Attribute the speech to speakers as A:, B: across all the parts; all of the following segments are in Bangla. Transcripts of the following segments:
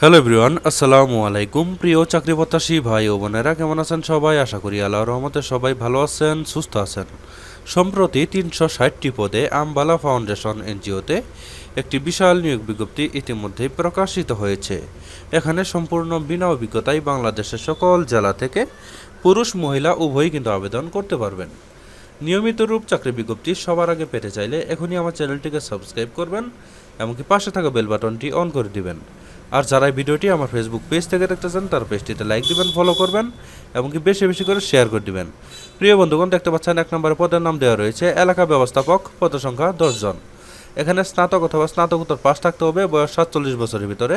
A: হ্যালো এভরিওয়ান আসসালামু আলাইকুম প্রিয় চাকরি প্রত্যাশী ভাই ও বোনেরা, কেমন আছেন সবাই? আশা করি আল্লাহ রহমতে সবাই ভালো আছেন, সুস্থ আছেন। সম্প্রতি তিনশো ষাটটি পদে আমবালা ফাউন্ডেশন এনজিওতে একটি বিশাল নিয়োগ বিজ্ঞপ্তি ইতিমধ্যেই প্রকাশিত হয়েছে। এখানে সম্পূর্ণ বিনা অভিজ্ঞতায় বাংলাদেশের সকল জেলা থেকে পুরুষ, মহিলা উভয়ই কিন্তু আবেদন করতে পারবেন। নিয়মিত রূপ চাকরি বিজ্ঞপ্তি সবার আগে পেতে চাইলে এখনই আমার চ্যানেলটিকে সাবস্ক্রাইব করবেন, এমনকি পাশে থাকা বেল বাটনটি অন করে দিবেন। আর যারা ভিডিওটি আমার ফেসবুক পেজ থেকে দেখতে চান তার পেজটিতে লাইক দিবেন ফলো করবেন, এমনকি বেশি বেশি করে শেয়ার করে দিবেন। প্রিয় বন্ধুগণ, দেখতে পাচ্ছেন এক নম্বরে পদের নাম দেওয়া রয়েছে, এলাকা ব্যবস্থাপক, পদ সংখ্যা দশজন এখানে স্নাতক অথবা স্নাতকোত্তর পাশ থাকতে হবে, বয়স সাতচল্লিশ বছরের ভিতরে।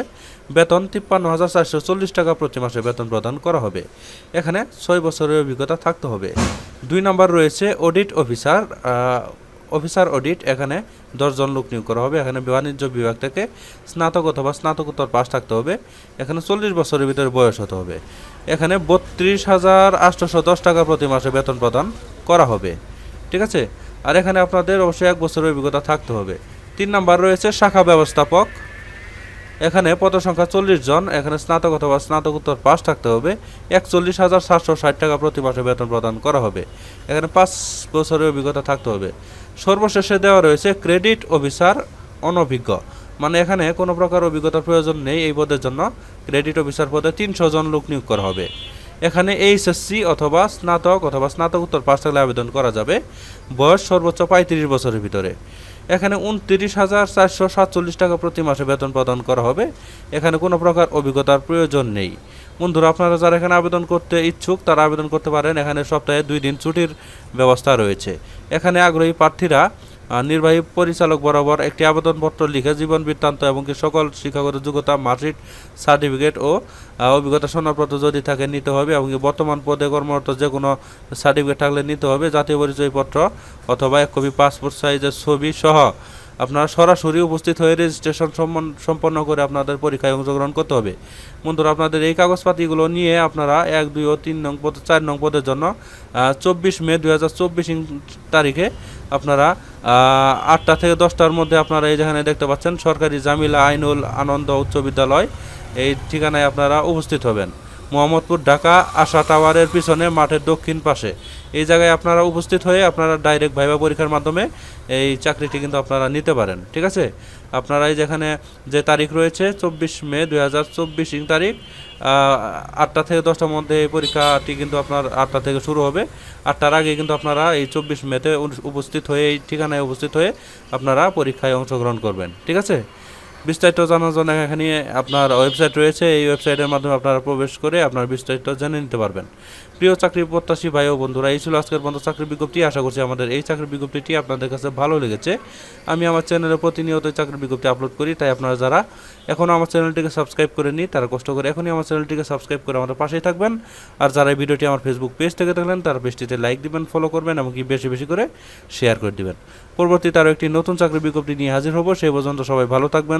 A: বেতন তিপ্পান্ন হাজার চারশো চল্লিশ টাকা প্রতি মাসে বেতন প্রদান করা হবে। এখানে ছয় বছরের অভিজ্ঞতা থাকতে হবে। দুই নম্বর রয়েছে অডিট অফিসার অফিসার অডিট, এখানে দশজন লোক নিয়োগ করা হবে। এখানে বাণিজ্য বিভাগ থেকে স্নাতক অথবা স্নাতকোত্তর পাশ থাকতে হবে। এখানে চল্লিশ বছরের ভিতরে বয়স হতে হবে। এখানে বত্রিশ হাজার আটশোশো দশ টাকা প্রতি মাসে বেতন প্রদান করা হবে। ঠিক আছে? আর এখানে আপনাদের অবশ্যই এক বছরের অভিজ্ঞতা থাকতে হবে। তিন নাম্বার রয়েছে শাখা ব্যবস্থাপক। এখানে পদ সংখ্যা চল্লিশ জন, এখানে স্নাতক অথবা স্নাতকোত্তর পাস থাকতে হবে। একচল্লিশ হাজার সাতশো ষাট টাকা প্রতি মাসে বেতন প্রদান করা হবে। এখানে পাঁচ বছরের অভিজ্ঞতা থাকতে হবে। সর্বশেষে দেওয়া রয়েছে ক্রেডিট অফিসার অনভিজ্ঞ। মানে এখানে কোনো প্রকার অভিজ্ঞতার প্রয়োজন নেই এই পদের জন্য। ক্রেডিট অফিসার পদে তিনশো জন লোক নিয়োগ করা হবে। এখানে এইচএসসি অথবা স্নাতক অথবা স্নাতকোত্তর পাস থাকলে আবেদন করা যাবে। বয়স সর্বোচ্চ পঁয়ত্রিশ বছরের ভিতরে। এখানে উনত্রিশ হাজার চারশো সাতচল্লিশ টাকা প্রতি মাসে বেতন প্রদান করা হবে। এখানে কোনো প্রকার অভিজ্ঞতার প্রয়োজন নেই। বন্ধুরা, আপনারা যারা এখানে আবেদন করতে ইচ্ছুক, তারা আবেদন করতে পারেন। এখানে সপ্তাহে দুই দিন ছুটির ব্যবস্থা রয়েছে। এখানে আগ্রহী প্রার্থীরা নির্বাহী পরিচালক বরাবর একটি আবেদনপত্র লিখে জীবন বৃত্তান্ত এবং সকল শিক্ষাগত যোগ্যতা, মার্কশিট, সার্টিফিকেট ও অভিজ্ঞতা সনদপত্র যদি থাকে নিতে হবে এবং বর্তমান পদে কর্মরত যে কোনো সার্টিফিকেট থাকলে নিতে হবে, জাতীয় পরিচয়পত্র অথবা এক কপি পাসপোর্ট সাইজের ছবি সহ। আপনারা সরাসরি উপস্থিত হয়ে রেজিস্ট্রেশন সম্পন্ন- করে আপনাদের পরীক্ষায় অংশগ্রহণ করতে হবে। বন্ধুরা, আপনাদের এই কাগজপাতিগুলো নিয়ে আপনারা এক, দুই ও তিন নং পদ চার নং পদের জন্য চব্বিশ মে দু হাজার চব্বিশ তারিখে আপনারা আটটা থেকে দশটার মধ্যে আপনারা এই যেখানে দেখতে পাচ্ছেন সরকারি জামিলা আইনুল আনন্দ উচ্চ বিদ্যালয়, এই ঠিকানায় আপনারা উপস্থিত হবেন। মোহাম্মদপুর, ঢাকা, আশা টাওয়ারের পিছনে মাঠের দক্ষিণ পাশে। এই জায়গায় আপনারা উপস্থিত হয়ে আপনারা ডাইরেক্ট ভাইবা পরীক্ষার মাধ্যমে এই চাকরিটি কিন্তু আপনারা নিতে পারেন, ঠিক আছে? আপনারা এই যেখানে যে তারিখ রয়েছে, চব্বিশ মে দুই হাজার চব্বিশ তারিখ আটটা থেকে দশটার মধ্যে এই পরীক্ষাটি কিন্তু আপনার আটটা থেকে শুরু হবে। আটটার আগে কিন্তু আপনারা এই চব্বিশ মেতে উপস্থিত হয়ে এই ঠিকানায় উপস্থিত হয়ে আপনারা পরীক্ষায় অংশগ্রহণ করবেন, ঠিক আছে? বিস্তারিত জানার জন্য এখানে আপনার ওয়েবসাইট রয়েছে। এই ওয়েবসাইটের মাধ্যমে আপনারা প্রবেশ করে আপনার বিস্তারিত জেনে নিতে পারবেন। প্রিয় চাকরি প্রত্যাশী ভাই ও বন্ধুরা, এই ছিল আজকের বন্ধ চাকরির বিজ্ঞপ্তি। আশা করছি আমাদের এই চাকরির বিজ্ঞপ্তিটি আপনাদের কাছে ভালো লেগেছে। আমি আমার চ্যানেলে প্রতিনিয়ত চাকরির বিজ্ঞপ্তি আপলোড করি, তাই আপনারা যারা এখনও আমার চ্যানেলটিকে সাবস্ক্রাইব করেনি তারা কষ্ট করে এখনই আমার চ্যানেলটিকে সাবস্ক্রাইব করে আমাদের পাশেই থাকবেন। আর যারা এই ভিডিওটি আমার ফেসবুক পেজ থেকে দেখলেন, তার পেজটিতে লাইক দিবেন ফলো করবেন, এমনকি বেশি বেশি করে শেয়ার করে দিবেন। পরবর্তীতে আরও একটি নতুন চাকরির বিজ্ঞপ্তি নিয়ে হাজির হব। সেই পর্যন্ত সবাই ভালো থাকবেন